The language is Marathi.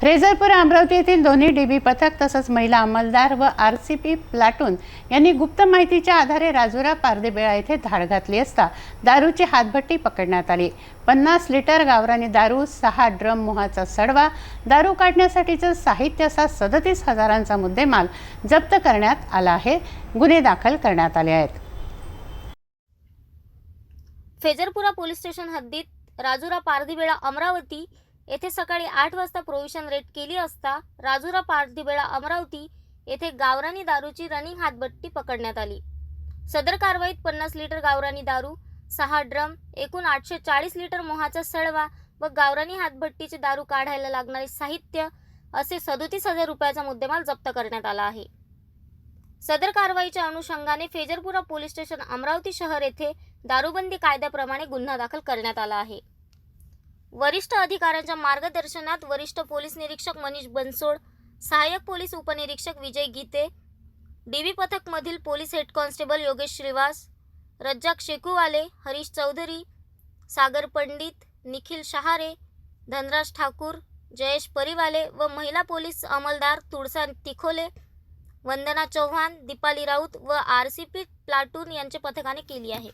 फ्रेझरपूर अमरावती येथील दोन्ही डीबी पथक तसंच महिला अंमलदार व आर सी पी प्लाटून यांनी गुप्त माहितीच्या आधारे राजुरा पारदेबेळा येथे धाड घातली असता दारूची हातभट्टी पकडण्यात आली. पन्नास लिटर गावरानी दारू सहा ड्रम मोहाचा सडवा दारू काढण्यासाठीचं साहित्य असा सदतीस हजारांचा मुद्देमाल जप्त करण्यात आला आहे. गुन्हे दाखल करण्यात आले आहेत. फेजरपुरा पोलीस स्टेशन हद्दीत राजुरा पारधीबेळा अमरावती येथे सकाळी आठ वाजता प्रोव्हिशन रेड केली असता राजुरा पारधीबेळा अमरावती येथे गावरानी दारूची रनिंग हातभट्टी पकडण्यात आली. सदर कारवाईत पन्नास लिटर गावरानी दारू सहा ड्रम एकूण आठशे चाळीस लिटर मोहाचा सळवा व गावरानी हातभट्टीचे दारू काढायला लागणारे साहित्य असे सदोतीस हजार रुपयाचा मुद्देमाल जप्त करण्यात आला आहे. सदर कारवाईच्या अनुषंगाने फेजरपुरा पोलीस स्टेशन अमरावती शहर येथे दारूबंदी कायद्याप्रमाणे गुन्हा दाखल करण्यात आला आहे. वरिष्ठ अधिकाऱ्यांच्या मार्गदर्शनात वरिष्ठ पोलीस निरीक्षक मनीष बनसोड सहाय्यक पोलीस उपनिरीक्षक Vijay Gite DB पथकमधील police head constable Yogesh Shrivas Razzak Shekuwale Harish Chaudhari Sagar Pandit Nikhil Shahare Dhanraj Thakur Jayesh Pariwale व महिला पोलीस अंमलदार तुळसा तिखोले वंदना चव्हाण दीपाली राऊत व आर सी पी प्लाटून यांच्या पथकाने केली आहे.